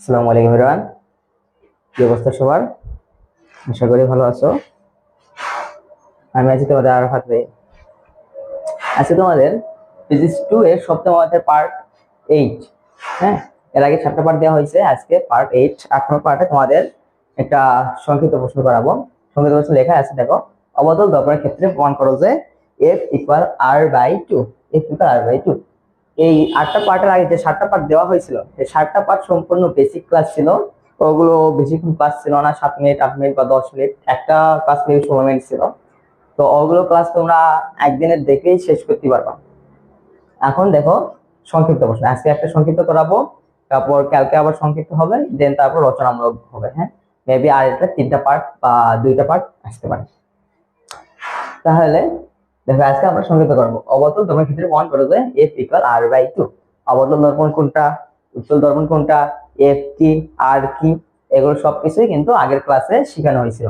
আসসালামু আলাইকুম ইরওয়ান কি অবস্থা সবার? আশা করি ভালো আছো। আমি আছি তোমাদের আরাফাত ভাই। আজকে তোমাদের ফিজিক্স টু এর সপ্তম অধ্যায়ের পার্ট এইট হ্যাঁ? এর আগে সাতটা পার্ট দেওয়া হয়েছে। আজকে পার্ট এইট নম্বর পার্টে তোমাদের একটা সংক্ষিপ্ত প্রশ্ন করাবো। সংক্ষিপ্ত প্রশ্ন লেখা আছে, দেখো, অবতল দর্পণের ক্ষেত্রে প্রমাণ করো যে F equal R by two F equal R by two এই আটটা পার্টের আগে যে সাতটা পার্ট দেওয়া হয়েছিল এই সাতটা পার্ট সম্পূর্ণ বেসিক ক্লাস ছিল। ওগুলো বেশিক্ষণ ক্লাস ছিল না, সাত মিনিট আট মিনিট বা দশ মিনিট একটা ক্লাস মিনিট ষোলো মিনিট ছিল। তো ওগুলো ক্লাস তোমরা একদিনের দেখেই শেষ করতে পারবা। এখন দেখো সংক্ষিপ্ত প্রশ্ন। আজকে একটা সংক্ষিপ্ত করাবো, তারপর কালকে আবার সংক্ষিপ্ত হবে দেন তারপর রচনামূলক হবে হ্যাঁ? মেবি আর এটা তিনটা পার্ট বা দুইটা পার্ট আসতে পারে। তাহলে দেখো, আজকে আমরা সংক্ষিপ্ত করব। অবতল দর্পণ ক্ষেত্রে প্রমাণ করো যে F equal R by two অবতল দর্পণ কোনটা? উত্তল দর্পণ কোনটা? এফ কি আর কি? এগুলো সবকিছুই কিন্তু আগের ক্লাসে শেখানো হয়েছিল।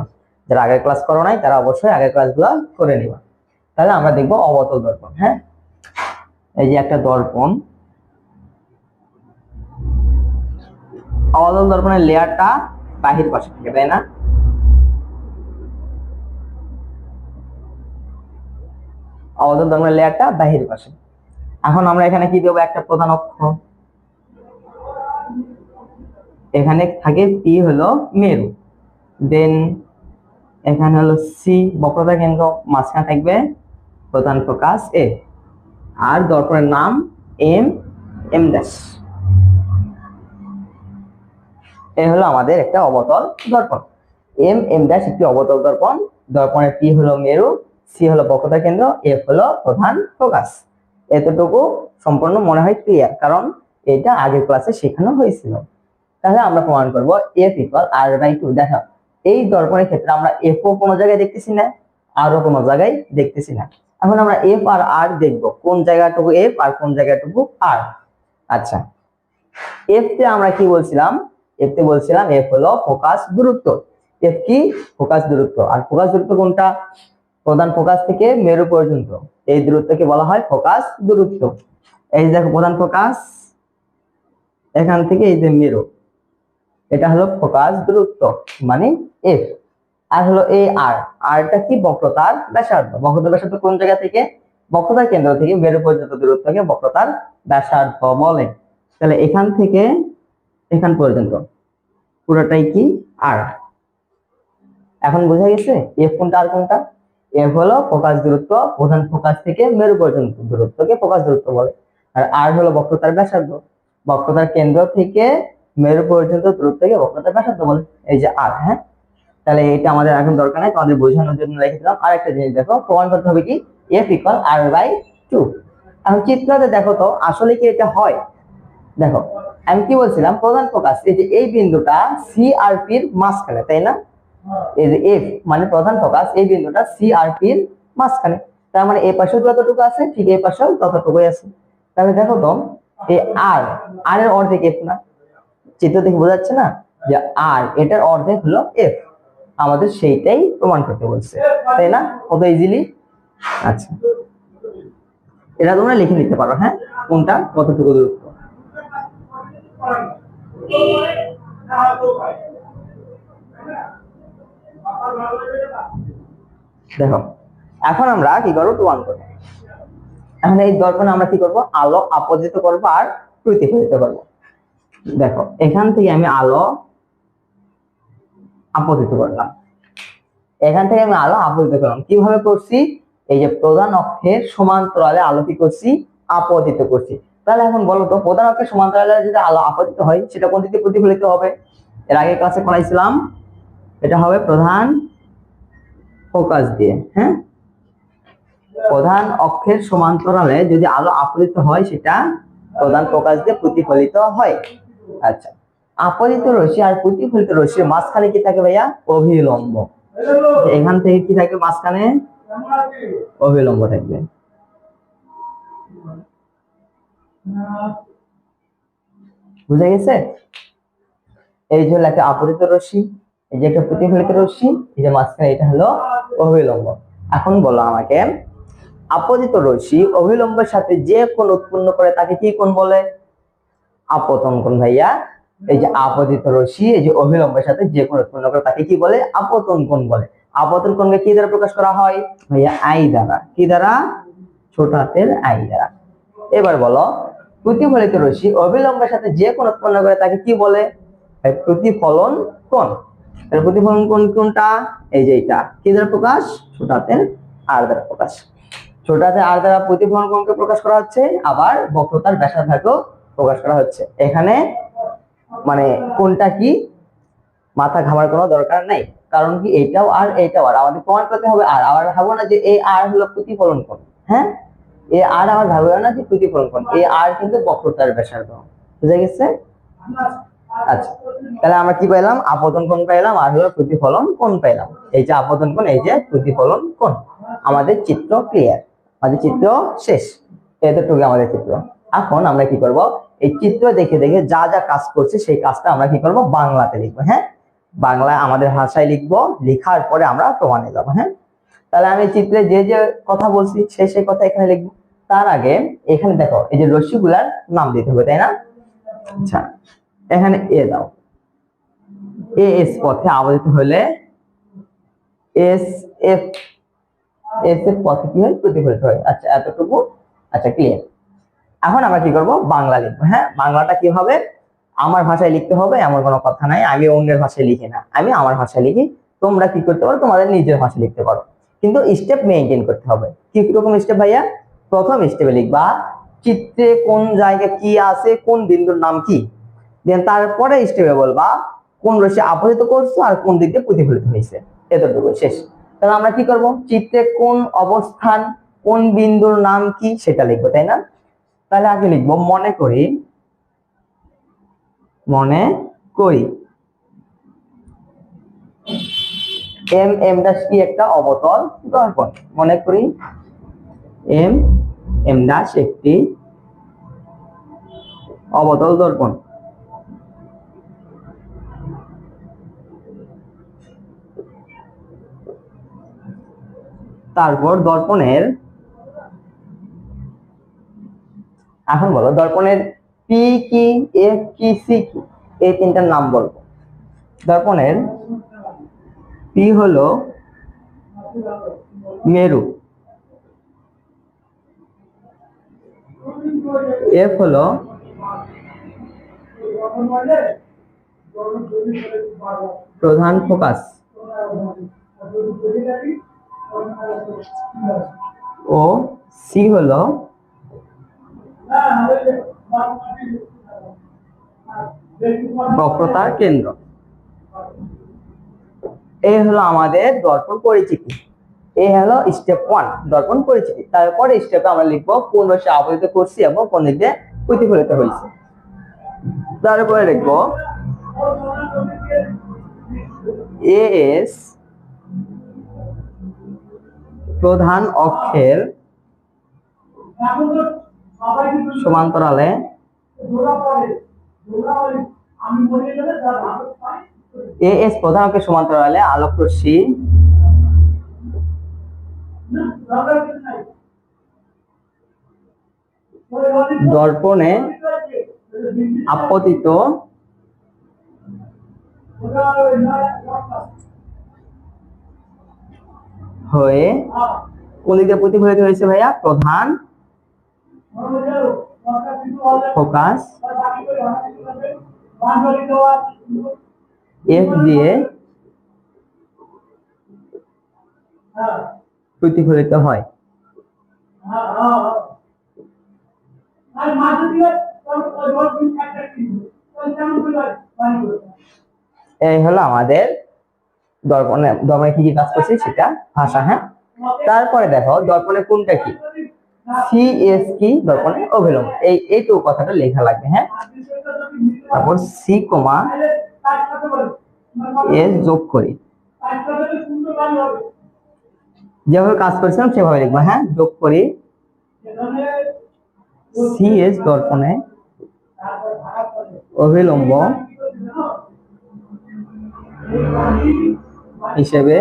যারা আগের ক্লাস করো নাই, তারা অবশ্যই আগের ক্লাসগুলো করে নিবা। তাহলে আমরা দেখব অবতল দর্পণ হ্যাঁ? এই যে একটা দর্পণ। অবতল দর্পণের লেয়ারটা বাহির পাশে থাকে, তাই না? অবতল দর্পণের লেয়ারটা বাহির পাশে এখন আমরা এখানে কি দেবো? একটা প্রধান অক্ষ। এখানে থাকে পি হলো? মেরু। দেন এখানে হলো সি বক্রতা কেন্দ্র, মাঝখানে থাকবে প্রধান ফোকাস এ আর দর্পণের নাম এম এম ড্যাশ এ হলো আমাদের একটা অবতল দর্পণ। এম এম ড্যাশ একটি অবতল দর্পণ। দর্পণের পি হলো? মেরু। সি হলো বক্রতা কেন্দ্র এফ হলো প্রধান ফোকাস এতটুকু সম্পূর্ণ মনে হয় ক্লিয়ার কারণ এটা আগের ক্লাসে শেখানো হয়েছিল। তাহলে আমরা প্রমাণ করব F equal R by two দেখো, এই দর্পণের ক্ষেত্রে আমরা এফ ও কোনো জায়গায় দেখতেছি না আরও কোনো জায়গায় দেখতেছি না। এখন আমরা এফ আর আর দেখব, কোন জায়গাটুকু এফ আর কোন জায়গাটুকু আর আচ্ছা এফ তে আমরা কি বলছিলাম? এফ তে বলছিলাম এফ হলো ফোকাস দূরত্ব। এফ কি? ফোকাস দূরত্ব। আর ফোকাস দূরত্ব কোনটা? প্রধান ফোকাস থেকে মেরু পর্যন্ত। এই দূরত্বকে বলা হয় ফোকাস দূরত্ব। এই দেখো প্রধান ফোকাস, এখান থেকে এই যে মেরু, এটা হলো ফোকাস দূরত্ব মানে এফ আর হলো এ আর আরটা কি বক্রতার ব্যাসার্ধ? বক্রতার ব্যাসার্ধ কোন জায়গা থেকে? বক্রতার কেন্দ্র থেকে মেরু পর্যন্ত দূরত্বকে বক্রতার ব্যাসার্ধ বলে। তাহলে এখান থেকে, এখান পর্যন্ত, পুরোটাই কি আর এখন বোঝা গেছে? এফ কোনটা, আর কোনটা? এফ হলো ফোকাস দূরত্ব, প্রধান ফোকাস থেকে মেরু পর্যন্ত দূরত্বকে ফোকাস দূরত্ব বলে। আর আর হলো বক্রতার ব্যাসার্ধ, বক্রতার কেন্দ্র থেকে মেরু পর্যন্ত দূরত্বকে বক্রতার ব্যাসার্ধ বলে। এই যে আর হ্যাঁ? তাহলে এটা আমাদের এখন দরকার নাই, তোমাদের বোঝানোর জন্য রেখে দিলাম। আর একটা জিনিস দেখো, প্রমাণ করতে হবে কি? F equal R by two এখন চিত্রতে দেখো তো, আসলে কি এটা হয়? দেখো, আমি কি বলছিলাম? প্রধান ফোকাস, এই যে এই বিন্দুটা সি আর পির মাঝখানে, তাই না? এই যে এফ মানে প্রধান ফোকাস, এই বিন্দুটা সি আর পির মাঝখানে। তার মানে এই পাশেও যতটুকু আছে, ঠিক এ পাশেও ততটুকুই আছে। তাহলে দেখো তো এই আর আর এর অর্ধেক এফ না। চিত্র দেখে বোঝা যাচ্ছে না যে আর এটার অর্ধেক হলো এফ আমাদের সেইটাই প্রমাণ করতে বলছে, তাই না? কত ইজিলি আচ্ছা। এটা তোমরা লিখে নিতে পারো হ্যাঁ? কোনটা? কতটুকু দূরত্ব? দেখো, এখন আমরা কি করব? প্রমাণ করব। এখন এই দর্পণে আমরা কি করব? আলো আপজিত করব আর প্রতিফলিত করব। দেখো, এখান থেকে আমি আলো আপতিত করলাম। এখান থেকে আমি আলো আপতিত করলাম। কীভাবে করছি? এই যে প্রধান অক্ষের সমান্তরালে আলো কি করছি? আপতিত করছি। তাহলে এখন বলো তো, প্রধান অক্ষের সমান্তরালে যদি আলো আপতিত হয়, সেটা কোন দিকে প্রতিফলিত হবে? এর আগে ক্লাসে পড়াইছিলাম এটা হবে প্রধান ফোকাস দিয়ে হ্যাঁ? প্রধান অক্ষের সমান্তরালে যদি আলো আপতিত হয়, সেটা প্রধান ফোকাস দিয়ে প্রতিফলিত হয়। আচ্ছা আপতিত রশ্মি আর প্রতিফলিত রশ্মির মাঝখানে কি থাকে ভাইয়া? অভিলম্ব। এখান থেকে কি থাকে মাঝখানে? অভিলম্ব থাকবে। বুঝা গেছে? এই যে একটা আপতিত রশ্মি। এই যে একটা প্রতিফলিত রশ্মি এই যে মাঝখানে এটা হলো অভিলম্ব। এখন বলো আমাকে আপতিত রশ্মি অভিলম্বের সাথে যে কোণ উৎপন্ন করে তাকে কি কোণ বলে? আপতন কোণ, ভাইয়া। এই যে আপতিত রশ্মি, এই যে অভিলম্বের সাথে যে কোন উৎপন্ন করে তাকে কি বলে? আপতন কোণ বলে। আপতন কোণকে কি দ্বারা প্রকাশ করা হয়? ভাইয়া, আই দ্বারা। কি দ্বারা? ছোট হাতের আই দ্বারা। এবার বলো প্রতিফলিত রশ্মি অভিলম্বের সাথে যে কোন উৎপন্ন করে তাকে কি বলে? প্রতিফলন কোণ। তাহলে প্রতিফলন কোণ কোনটা? এই যে এটা কি দ্বারা প্রকাশ? ছোট হাতের আর দ্বারা প্রকাশ। ছোট হাতের আর দ্বারা প্রতিফলন কোণকে প্রকাশ করা হচ্ছে? আবার বক্রতার ব্যাসার্ধকেও প্রকাশ করা হচ্ছে। এখানে মানে কোনটা কি? মাথা ঘামার কোনো দরকার নাই। কারণ কি এটাও আর এটাও আর আমাদের প্রমাণ করতে হবে আর আবার ভাবো না যে এই আর হলো প্রতিফলন কোণ। হ্যাঁ? এ আর আমার ভাবো না যে প্রতিফলন কোণ। এই আর কিন্তু বক্রতার ব্যাসার্ধ। বুঝা গেছে? আচ্ছা তাহলে আমরা কি পেলাম আপতন কোণ পেলাম আর হলো প্রতিফলন কোণ পেলাম এই যে আপতন কোণ, এই যে প্রতিফলন কোণ। আমাদের চিত্র ক্লিয়ার আমাদের চিত্র শেষ। এতটুকু আমাদের চিত্র। এখন আমরা কি করব? এই চিত্র দেখে দেখে যা যা কাজ করছে, সেই কাজটা আমরা কি করব? বাংলাতে লিখব হ্যাঁ? বাংলায় আমাদের ভাষায় লিখব, লেখার পরে আমরা প্রমাণে যাব হ্যাঁ? তাহলে আমি চিত্রে যে যে কথা বলছি সেই সেই কথা এখানে লিখব। তার আগে এখানে দেখো, এই যে রশ্মিগুলার নাম দিতে হবে, তাই না? আচ্ছা এখানে এ দাও। এ এস পথে আবর্তিত হলে এস এফ এস এফ পথে কি হয়? প্রতিফলিত হয়। আচ্ছা এতটুকু। আচ্ছা ক্লিয়ার এখন আমরা কি করব? বাংলা লিখব। হ্যাঁ বাংলাটা কি হবে? আমার ভাষায় লিখতে হবে, এমন কোনো কথা নাই। আমি অন্যের ভাষায় লিখি না। আমি আমার ভাষায় লিখি। তোমরা কি করতে পারো? তোমাদের নিজের ভাষায় লিখতে পারো। কিন্তু স্টেপ মেনটেন করতে হবে। কি রকম স্টেপ ভাইয়া? প্রথম স্টেপে লিখবা, চিত্রে কোন জায়গায় কি আছে, কোন বিন্দুর নাম কি? দেন তারপরে স্টেপে বলবা কোন রশ্মি আপতিত করছ আর কোন দিক দিয়ে প্রতিফলিত হয়েছে। এতটুকু, শেষ। তাহলে আমরা কি করব? চিত্রে কোন অবস্থান, কোন বিন্দুর নাম কি সেটা লিখব, তাই না? তাহলে আগে লিখব, মনে করি মনে করি। এম এম দাস কি একটা অবতল দর্পণ। মনে করি এম এম দাস একটি অবতল দর্পণ। তারপর দর্পণের, এখন বলো দর্পণের পি কি এফ কি সি কি এই তিনটার নাম বলব দর্পণের পি হলো মেরু। এফ হলো প্রধান ফোকাস। ও সি হলো বক্রতার কেন্দ্র। এই হলো আমাদের দর্পণ পরিচিতি। এই হলো স্টেপ ওয়ান দর্পণ পরিচিতি। তারপরে স্টেপে আমরা লিখব কোন রশ্মি আবরিত করছি এবং কোন দিকে প্রতিফলিত হয়েছে। তারপরে লিখব এএস প্রধান অক্ষের সমান্তরালে এএস প্রধান অক্ষের সমান্তরালে আলোক রশ্মি দর্পণে আপতিত হয়ে কোন দিক প্রতিফলিত হয়েছে ভাইয়া প্রধান ফোকাস এফ দিয়ে প্রতিফলিত হয়। এই হলো আমাদের দর্পণে দর্পণে কি কি কাজ করছে সেটা, ভাষা হ্যাঁ? তারপরে দেখো, দর্পণে কোনটা কি? সি এস কি? দর্পণে অভিলম্ব। এই এইটুকু কথাটা লেখা লাগবে হ্যাঁ? তারপর সি কমা এস যোগ করি। যেভাবে কাজ করেছিলাম, সেভাবে লিখব হ্যাঁ? যোগ করি। সি এস দর্পণে অভিলম্ব। হিসেবে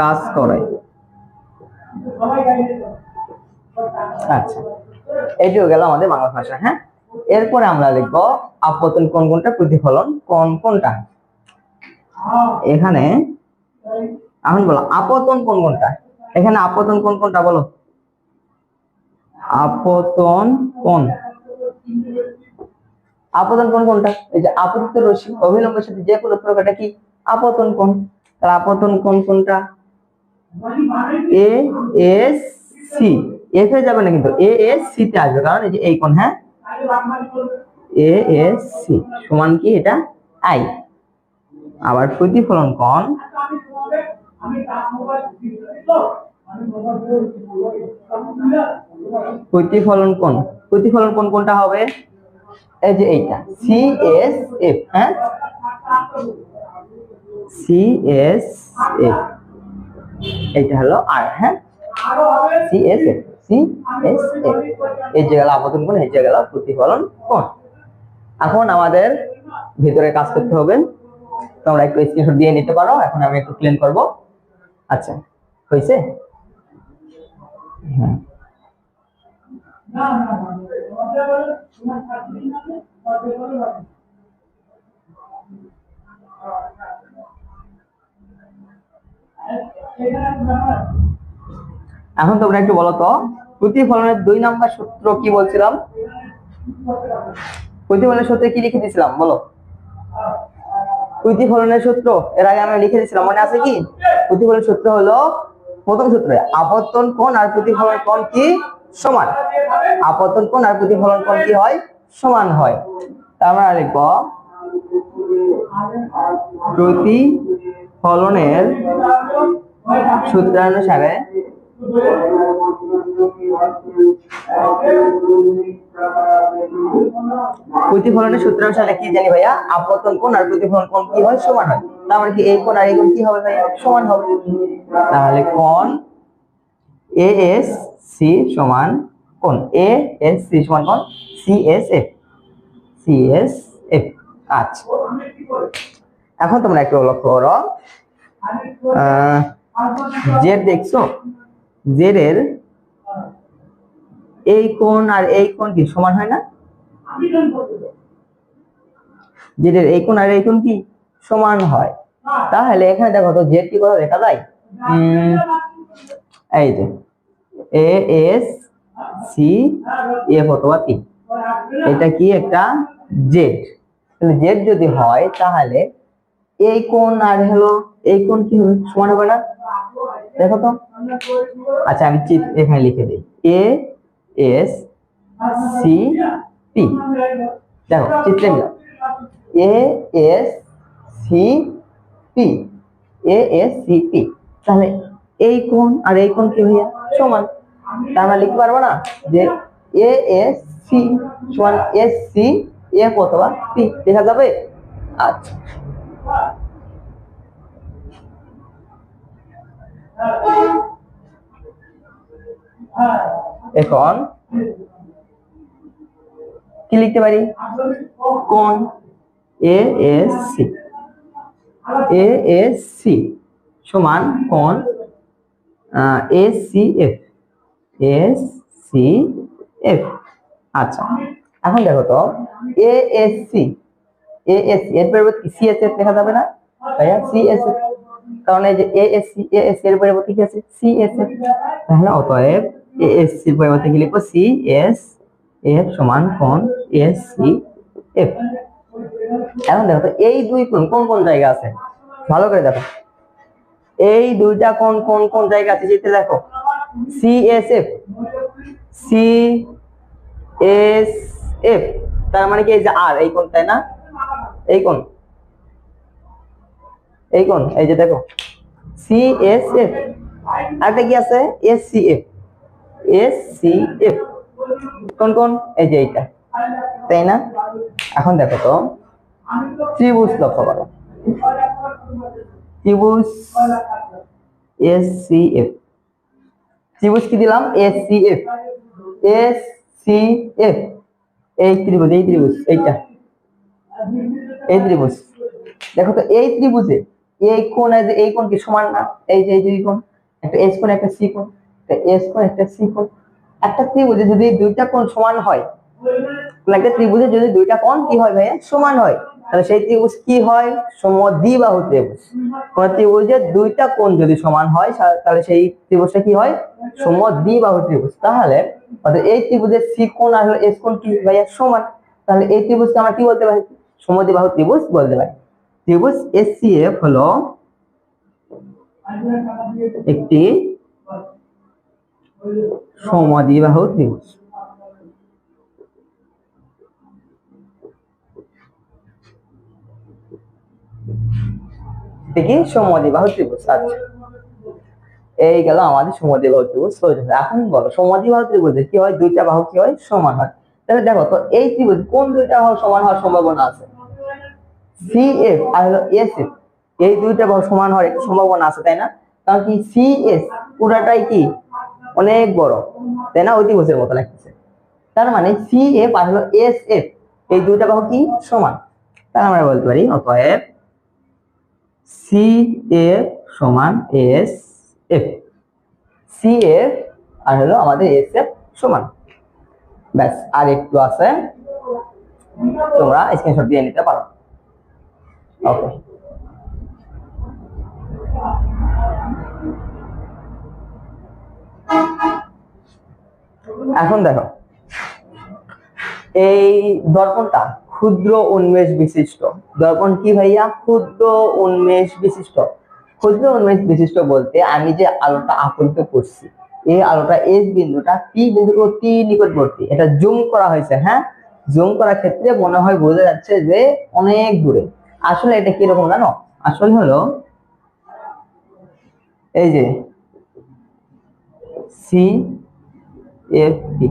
কাজ করে। আচ্ছা এইটিও গেল আমাদের বাংলা ভাষা হ্যাঁ? এরপরে আমরা লিখব আপতন কোন কোনটা প্রতিফলন, কোন কোনটা? এখানে এখন বলো, আপতন কোন কোনটা? এখানে আপতন কোন কোনটা বলো? আপতন কোন? আপতন কোন কোনটা এই যে আপতিত রশ্মি অবিলম্বের সাথে যে কোনো প্রকারটা কি? আপতন কোন তাহলে আপতন কোন কোনটা এ এস সি। এফ এ যাবে না কিন্তু। এ এস সি তে আসবে। কারণ এই যে এই কোণ হ্যাঁ? A S C. সমান কি এটা? আই। আবার প্রতিফলন কোণ? প্রতিফলন কোণ। প্রতিফলন কোণ কোনটা হবে? এই যে এইটা সি এস এফ হ্যাঁ? সি এস এফ এইটা হলো আর হ্যাঁ? C S F C S F এই যে গেল আবর্তন কোণ, এই যে গেল প্রতিফলন কোণ। এখন আমাদের ভিতরে কাজ করতে হবে। তোমরা একটু স্ক্রিনশট দিয়ে নিতে পারো, এখন আমি একটু ক্লিন করব। আচ্ছা হয়েছে? হ্যাঁ। এখন তোমরা একটু বলো তো, প্রতিফলনের দুই নাম্বার সূত্র কি বলছিলাম? প্রতিফলনের সূত্রে কি লিখে দিয়েছিলাম? বলো। প্রতিফলনের সূত্র, এর আগে আমি লিখে দিয়েছিলাম, মনে আছে কি? প্রতিফলনের সূত্র হলো প্রথম সূত্রে, আবর্তন কোন আর প্রতিফলন কোন কি? সমান। আপত্তন কোণ আর প্রতিফলন কোণ কি হয়? সমান হয়। তার মানে লিখব, প্রতিফলনের সূত্রানুসারে প্রতিফলনের সূত্র অনুসারে কি জানি ভাইয়া? আপতন কোণ আর প্রতিফলন কোণ কি হয়? সমান হয়। তার মানে কি এই কোণ আর এই কোণ কি হবে ভাইয়া? সমান হবে। তাহলে কোণ এ এস সি সমান কোণ? এ এস সি সমান কোণ? C S F C S F আচ্ছা। এখন তোমরা একটু লক্ষ্য করো। জেড দেখছ? জেড এর এই কোণ আর এই কোণ কি সমান হয় না? জেড এর এই কোণ আর এই কোণ কি সমান হয়? তাহলে এখানে দেখো তো জেড কি কথা দেখা যায়? এই যে। এ এস সি এফ অথবা পি এটা কি একটা জেড তাহলে জেড যদি হয়, তাহলে এই কোণ আর হলো এই কোণ কি সমান হবে না? দেখো তো। আচ্ছা আমি এখানে লিখে দিই। এ এস সি পি দেখো, চিত্রে A S C P A S C P তাহলে এই কোণ আর এই কোণ কি হইয়া সমান। তা আমরা লিখতে পারব না? যে এ এস সি সমান এস সি এফ অথবা পি দেখা যাবে? আচ্ছা। এখন কি লিখতে পারি? কোন? A S C A S C সমান কোন? A C F S C F আচ্ছা এখন দেখো তো A S C A S এর পরিবর্তে সি এস এফ লেখা যাবে না? ভাইয়া সি এস এফ কারণ এই যে A S C A S এর পরিবর্তে কি আছে? সি এস এফ তাহলে অতএব এ এস সি পরিবর্তে কি লিখব? সি এস এফ সমান কোন এস সি এফ এখন দেখো তো, এই দুই কোণ কোন কোন জায়গা আছে? ভালো করে দেখো। এই দুইটা কোন কোন কোন জায়গা আছে যেতে দেখো। C S F C S F তার মানে কি? এই যে আর এই কোণ, তাই না? এই কোণ। এই কোণ, এই যে দেখো। সি এস এফ আরেকটা কি আছে? S C F S C F কোন কোন এই যে এইটা। তাই না? এখন দেখো তো। ত্রিভুজ লক্ষ্য করো। ত্রিভুজ এস সি এফ ত্রিভুজ কি দিলাম? S C F S C F এই ত্রিভুজ এই ত্রিভুজ, এইটা। এই ত্রিভুজ। দেখো তো, এই ত্রিভুজে এই কোণ আছে এই কোণ কি সমান না? এই যে, এই দুই কোণ, একটা এস কোণ, একটা সি কোণ, একটা এস কোণ, একটা সি কোণ। একটা ত্রিভুজে যদি দুইটা কোণ সমান হয় কোন একটা ত্রিভুজের যদি দুইটা কোণ কি হয় ভাইয়া? সমান হয়। তাহলে সেই ত্রিভুজ কি হয়? সমদ্বিবাহু ত্রিভুজ। কোন ত্রিভুজের দুইটা কোণ যদি সমান হয় তাহলে সেই ত্রিভুজটা কি হয়? সমদ্বিবাহু ত্রিভুজ। তাহলে অর্থাৎ এই ত্রিভুজের সি কোণ আর এস কোণ কি ভাইয়া? সমান। তাহলে এই ত্রিভুজকে আমরা কি বলতে পারি? সমদ্বিবাহু ত্রিভুজ বলতে পারি। ত্রিভুজ এসসিএফ হলো একটি সমদ্বিবাহু ত্রিভুজ। দেখি সমদ্বিবাহু ত্রিভুজ আচ্ছা। এই গেল আমাদের সমদ্বিবাহু ত্রিভুজ এখন বলো সমদ্বিবাহু ত্রিভুজে কি হয়? দুইটা বাহু কি হয়? সমান হয়। তাহলে দেখো, তো এই ত্রিভুজ কোন দুইটা বাহু সমান হওয়ার সম্ভাবনা আছে? সি এফ আর হলো এস এফ এই দুইটা বাহু সমান হওয়ার একটু সম্ভাবনা আছে, তাই না? কারণ কি সি এস পুরাটাই কি? অনেক বড়, তাই না? ওই ত্রিভুজের মতো লাগতেছে। তার মানে সি এফ আর হলো এস এফ এই দুইটা বাহু কি? সমান। তাহলে আমরা বলতে পারি, অতএব সি এফ সমান এস এফ সি এফ আর হলো আমাদের এস এফ সমান। ব্যাস, আর একটু আছে, তোমরা স্ক্রিনশট দিয়ে নিতে পারো। ওকে এখন দেখো, এই দর্পণটা ক্ষুদ্র উন্মেষ বিশিষ্ট। দর্পণ কি ভাইয়া? ক্ষুদ্র উন্মেষ বিশিষ্ট। ক্ষুদ্র উন্মেষ বিশিষ্ট বলতে আমি যে আলোটা আপলিত করছি, এই আলোটা এস বিন্দুটা পি বিন্দুর অতি নিকটবর্তী। এটা জুম করা হয়েছে হ্যাঁ? জুম করার ক্ষেত্রে মনে হয় বোঝা যাচ্ছে যে অনেক দূরে। আসলে এটা কীরকম জানো? আসলে হলো এই যে সি এফ পি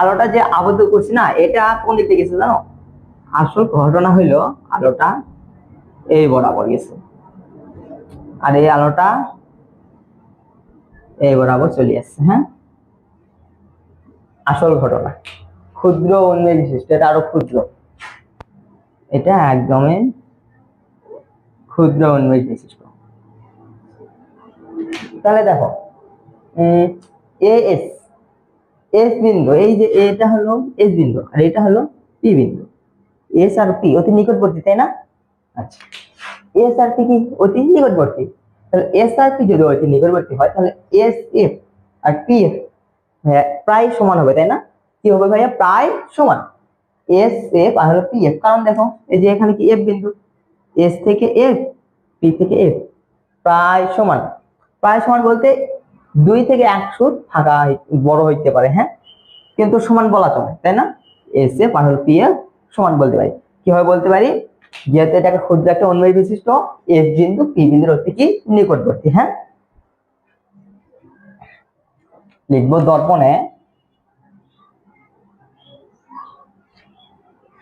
আলোটা যে আবদ্ধ করছি না, এটা কোন দিক গেছে জানো? আসল ঘটনা হইল আলোটা এই বরাবর গেছে। আর এই আলোটা এই বরাবর চলে আসছে হ্যাঁ? আসল ঘটনা। ক্ষুদ্র উন্মেষ বিশিষ্ট, এটা আরও ক্ষুদ্র। এটা একদমই ক্ষুদ্র উন্মেষ বিশিষ্ট। তাহলে দেখো এস এস বিন্দু, এই যে এটা হলো এস বিন্দু, আর এটা হলো পি বিন্দু। এস আর পি অতি নিকটবর্তী তাই না? আচ্ছা। এস আর পি কি? অতি নিকটবর্তী। তাহলে এস আর পি যদি অতি নিকটবর্তী হয় তাহলে এস এফ আর পি এফ প্রায় সমান হবে তাই না? কি হবে ভাইয়া? প্রায় সমান। এস এফ আর হলো পি এফ কারণ দেখো এই যে এখানে কি এফ বিন্দু? এস থেকে এফ পি থেকে এফ প্রায় সমান। প্রায় সমান বলতে দুই থেকে এক সুদ ফাঁকা বড় হইতে পারে হ্যাঁ? কিন্তু সমান বলা চলে তাই না? এস এফ আর হলো পি এফ সমান বলতে পারি। কীভাবে বলতে পারি? যেহেতু এটাকে ক্ষুদ্র একটা অনুযায়ী বিশিষ্ট এফ বিন্দু পি বিন্দুর অতি কি নিকটবর্তী হ্যাঁ? লিখব দর্পণে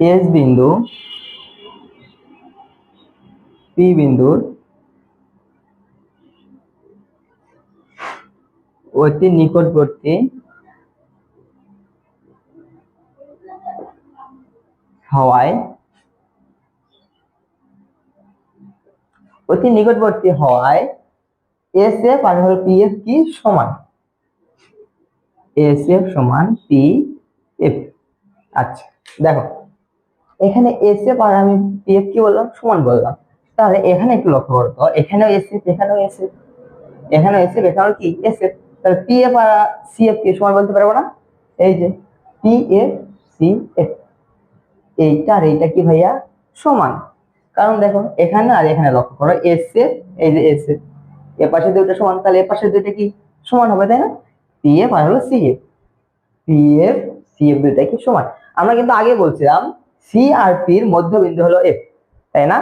এস বিন্দু পি বিন্দুর অতি নিকটবর্তী হওয়ায় অতি নিকটবর্তী হওয়ায় এস এফ আর হলো পি এফ কি? সমান। এস এফ সমান পি এফ আচ্ছা দেখো, এখানে এস এফ আর আমি পি এফ কি বললাম? সমান বললাম। তাহলে এখানে একটু লক্ষ্য করো তো। এখানেও এস এফ এখানেও এস এফ এখানেও এস এফ এখানেও কি? এস এফ তাহলে পি এফ আর সি এফ কে সমান বলতে পারব না? এই যে পি এফ সি এফ এইটা আর এইটা কি ভাইয়া? সমান। কারণ দেখো, এখানে আর এখানে লক্ষ্য করো এস এফ এই যে এস এফ এ পাশে দুইটা সমান, তাহলে এ পাশে দুইটা কি? সমান হবে, তাই না? পি এফ আর হলো C F P F C F দুইটা কি সমান? আমরা কিন্তু আগে বলছিলাম সি আর পি এর মধ্যবিন্দু হলো এফ তাই না?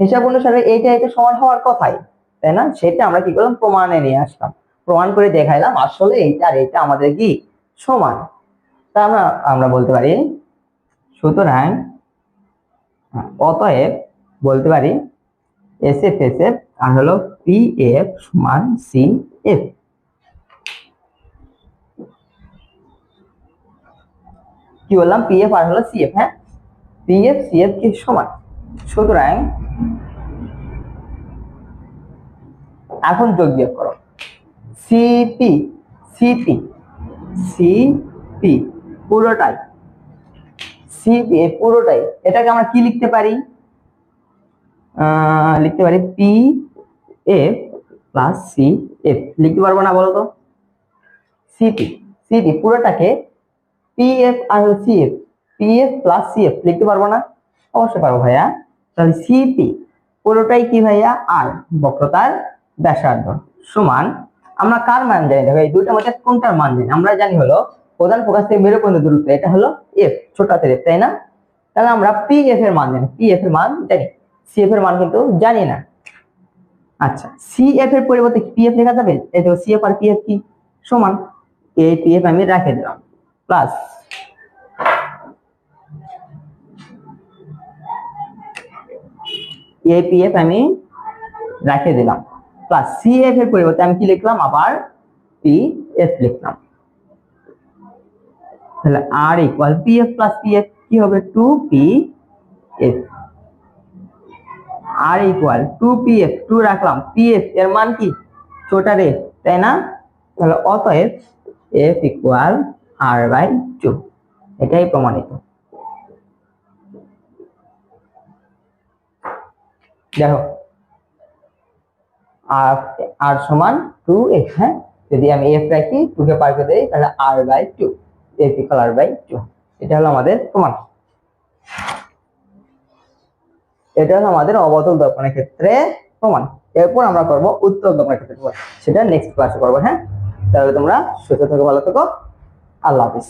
হিসাব অনুসারে এইটা এটা সমান হওয়ার কথাই, তাই না? সেটা আমরা কি করলাম? প্রমাণে নিয়ে আসলাম। প্রমাণ করে দেখাইলাম, আসলে এইটা আর এইটা আমাদের কি? সমান। তা আমরা আমরা বলতে পারি সুতরাং হ্যাঁ, অতএব বলতে পারি এস এফ এস এফ আর হলো পি এফ সমান সি এফ কি বললাম? পি এফ আর হলো সি এফ হ্যাঁ? পি এফ সি এফ কি সমান। সুতরাং এখন যোগ বিয়োগ করো। সিপি সিপি সিপি পুরোটাই। সি এফ পুরোটাই, এটাকে আমরা কি লিখতে পারি? লিখতে পারি P F plus C F লিখতে পারব না বলো তো সিপি পুরোটাকে পি এফ আর C F P F plus C F লিখতে পারব না? অবশ্যই পারব ভাইয়া। তাহলে সিপি পুরোটাই কি ভাইয়া? আর, বক্রতার ব্যাসার্ধ সমান, আমরা কার মান জানি? দেখো এই দুইটার মধ্যে কোনটার মান জানি? আমরা জানি হলো প্রধান ফোকাস থেকে মেরু পর্যন্ত দূরত্ব, এটা হলো এফ ছোট হাতের এফ তাই না? তাহলে আমরা পি এফ এর মান জানি। পি এফ এর মান জানি। সি এফ এর মান কিন্তু জানি না। আচ্ছা সি এফ এর পরিবর্তে পি এফ লেখা যাবে? এই দেখো সি এফ আর পি এফ কি? সমান। এই পি এফ আমি রেখে দিলাম। প্লাস এপিএফ আমি রেখে দিলাম। প্লাস সিএফ এর পরিবর্তে আমি কি লিখলাম? আবার পি এফ লিখলাম। তাহলে R equal P F plus P F কি হবে? Two P F R equal two P F two রাখলাম। পি এফ এর মান কি? ছোটা রে, তাই না? তাহলে অতএব F equal R by two এটাই প্রমাণিত। দেখো আর আর সমান টু এফ হ্যাঁ? যদি আমি এফ রাখি টু কে পার করে দিই, তাহলে R by two F equal R by two এটা হলো আমাদের প্রমাণ। এটা হলো আমাদের অবতল দর্পণের ক্ষেত্রে প্রমাণ। এরপর আমরা করব উত্তল দর্পণের ক্ষেত্রে সেটা নেক্সট ক্লাসে করব হ্যাঁ? তাহলে তোমরা সুস্থ থেকে, ভালো থেকো। আল্লাহ হাফিজ।